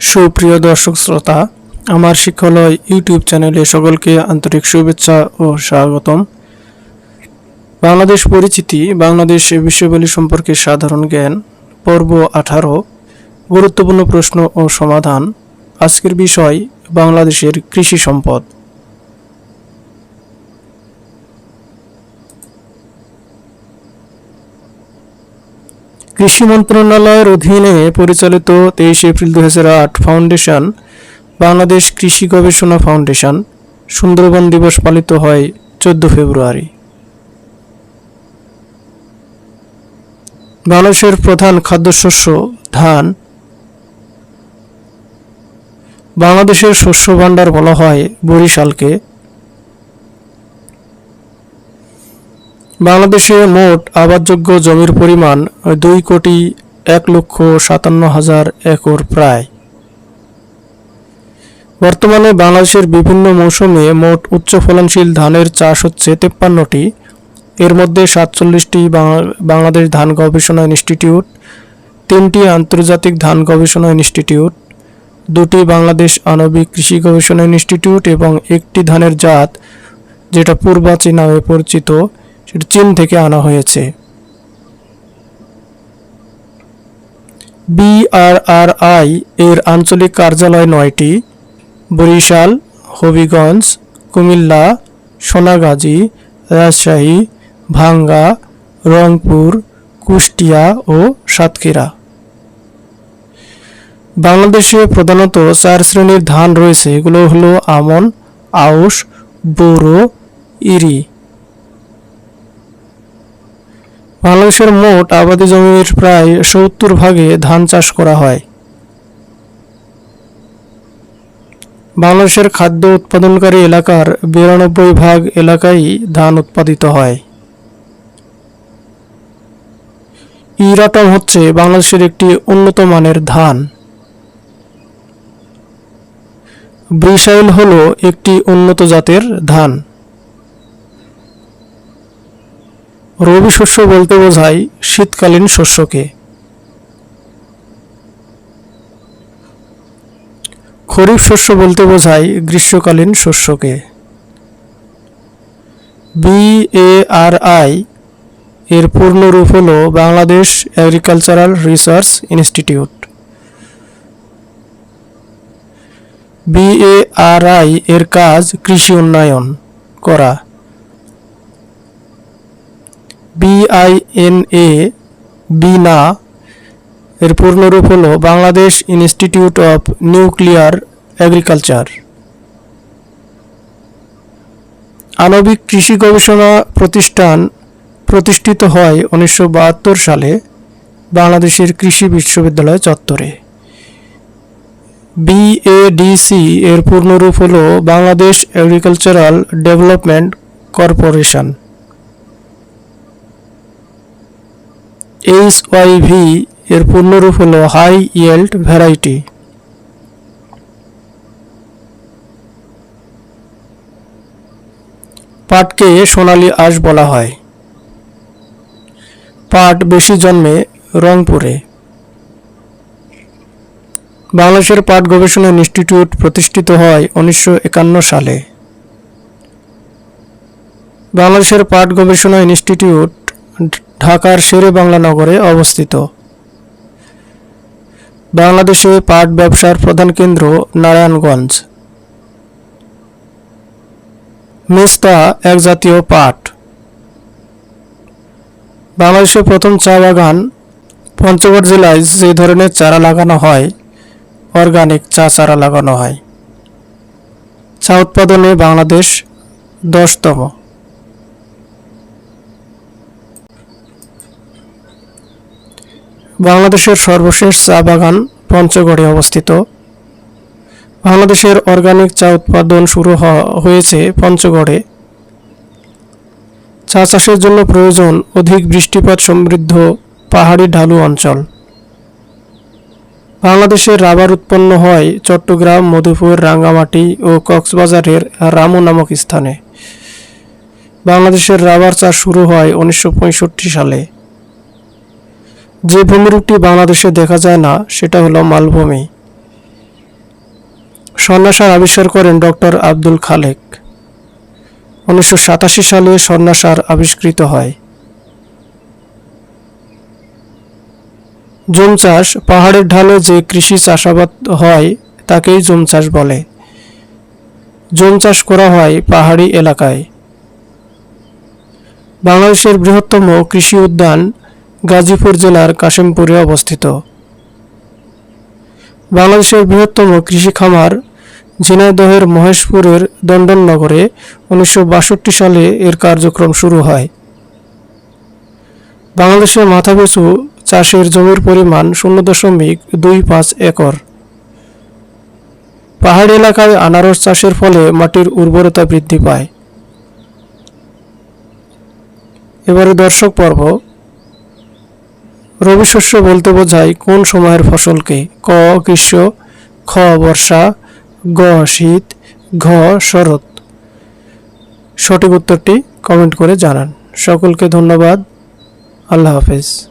সুপ্রিয় দর্শক শ্রোতা, আমার শিক্ষালয় ইউটিউব চ্যানেলে সকলকে আন্তরিক শুভেচ্ছা ও স্বাগতম। বাংলাদেশ পরিচিতি, বাংলাদেশ বিশ্ববিদ্যালয় সম্পর্কে সাধারণ জ্ঞান, পর্ব আঠারো, গুরুত্বপূর্ণ প্রশ্ন ও সমাধান, আজকের বিষয় বাংলাদেশের কৃষি সম্পদ। কৃষি মন্ত্রণালয়ের অধীনে পরিচালিত তেইশে এপ্রিল দু ফাউন্ডেশন, বাংলাদেশ কৃষি গবেষণা ফাউন্ডেশন, সুন্দরবন দিবস পালিত হয় চোদ্দ ফেব্রুয়ারি। বাংলাদেশের প্রধান খাদ্যশস্য ধান। বাংলাদেশের শস্য ভাণ্ডার বলা হয় বরিশালকে। বাংলাদেশে মোট আবাদযোগ্য জমির পরিমাণ দুই কোটি এক লক্ষ সাতান্ন হাজার একর প্রায়। বর্তমানে বাংলাদেশের বিভিন্ন মৌসুমে মোট উচ্চ ফলনশীল ধানের চাষ হচ্ছে তেপ্পান্নটি। এর মধ্যে সাতচল্লিশটি বাংলাদেশ ধান গবেষণা ইনস্টিটিউট, তিনটি আন্তর্জাতিক ধান গবেষণা ইনস্টিটিউট, দুটি বাংলাদেশ আণবিক কৃষি গবেষণা ইনস্টিটিউট এবং একটি ধানের জাত, যেটা পূর্বাচী নামে পরিচিত। সেটা চীন থেকে আনা হয়েছে। বিআরআরআই এর আঞ্চলিক কার্যালয় নয়টি, বরিশাল, হবিগঞ্জ, কুমিল্লা, সোনাগাজী, রাজশাহী, ভাঙ্গা, রংপুর, কুষ্টিয়া ও সাতক্ষীরা। বাংলাদেশে প্রধানত চার শ্রেণির ধান রয়েছে। এগুলো হলো আমন, আউশ, বোরো, ইরি। বাংলাদেশের মোট আবাদি জমির প্রায় সত্তর ভাগে ধান চাষ করা হয়। বাংলাদেশের খাদ্য উৎপাদনকারী এলাকার বিরানব্বই ভাগ এলাকায় ধান উৎপাদিত হয়। ইরাটম হচ্ছে বাংলাদেশের একটি উন্নত মানের ধান। ব্রিসাইল হল একটি উন্নত জাতের ধান। রবি শস্য বলতে বোঝায় শীতকালীন শস্যকে। খরিফ শস্য বলতে বোঝায় গ্রীষ্মকালীন শস্যকে। বিএআরআই এর পূর্ণ রূপ হল Bangladesh agricultural research institute BARI এর কাজ কৃষি উন্নয়ন করা। বিআইএনএ বিনা এর পূর্ণরূপ হল Bangladesh institute of nuclear agriculture আণবিক কৃষি গবেষণা প্রতিষ্ঠান প্রতিষ্ঠিত হয় উনিশশো বাহাত্তর সালে বাংলাদেশের কৃষি বিশ্ববিদ্যালয় চত্বরে। বিএডিসি এর পূর্ণরূপ হল Bangladesh agricultural development corporation H Y এর পূর্ণরূপ হল হাই ইয়েল্ড ভ্যারাইটি পাটকে সোনালী আঁশ বলা হয়। পাট বেশি জন্মে রংপুরে। বাংলাদেশের পাট গবেষণা ইনস্টিটিউট প্রতিষ্ঠিত হয় উনিশশো একান্ন সালে। বাংলাদেশের পাট গবেষণা ইনস্টিটিউট ঢাকার শেরে বাংলা নগরে অবস্থিত। বাংলাদেশে পাট ব্যবসার প্রধান কেন্দ্র নারায়ণগঞ্জ। মেস্তা এক জাতীয় পাট। বাংলাদেশের প্রথম চা বাগান পঞ্চগড় জেলায় যে ধরনের চারা লাগানো হয়, অর্গানিক চা চারা লাগানো হয়। চা উৎপাদনে বাংলাদেশ দশতম। বাংলাদেশের সর্বশেষ চা বাগান পঞ্চগড়ে অবস্থিত। বাংলাদেশের অর্গানিক চা উৎপাদন শুরু হয়েছে পঞ্চগড়ে। চা চাষের জন্য প্রয়োজন অধিক বৃষ্টিপাত সমৃদ্ধ পাহাড়ি ঢালু অঞ্চল। বাংলাদেশের রাবার উৎপন্ন হয় চট্টগ্রাম, মধুপুর, রাঙ্গামাটি ও কক্সবাজারের রামু নামক স্থানে। বাংলাদেশের রাবার চাষ শুরু হয় উনিশশো পঁয়ষট্টি সালে। যে ভূমিরূপটি বাংলাদেশে দেখা যায় না, সেটা হলো মালভূমি। স্বর্ণাসার আবিষ্কার করেন ডক্টর আব্দুল খালেক। উনিশশো সাতাশি সালে স্বর্ণাসার আবিষ্কৃত হয়। জুম চাষ পাহাড়ের ঢালে যে কৃষি চাষাবাদ হয়, তাকেই জুম চাষ বলে। জুম চাষ করা হয় পাহাড়ি এলাকায়। বাংলাদেশের বৃহত্তম কৃষি উদ্যান গাজীপুর জেলার কাশিমপুরে অবস্থিত। বাংলাদেশের বৃহত্তম কৃষি খামার ঝিনাইদহের মহেশপুরের দণ্ডননগরে উনিশশো বাষট্টি সালে এর কার্যক্রম শুরু হয়। বাংলাদেশের মাথাপিছু চাষের জমির পরিমাণ শূন্য দশমিক দুই পাঁচ একর। পাহাড়ি এলাকায় আনারস চাষের ফলে মাটির উর্বরতা বৃদ্ধি পায়। এবারে দর্শক পর্ব রবি শস্য বলতে বোঝায় কোন সময়ের ফসলকে? ক, গ্রীষ্ম, খ, বর্ষা, গ, শীত, ঘ, শরৎ। সঠিক উত্তরটি কমেন্ট করে জানান। সকলকে ধন্যবাদ। আল্লাহ হাফেজ।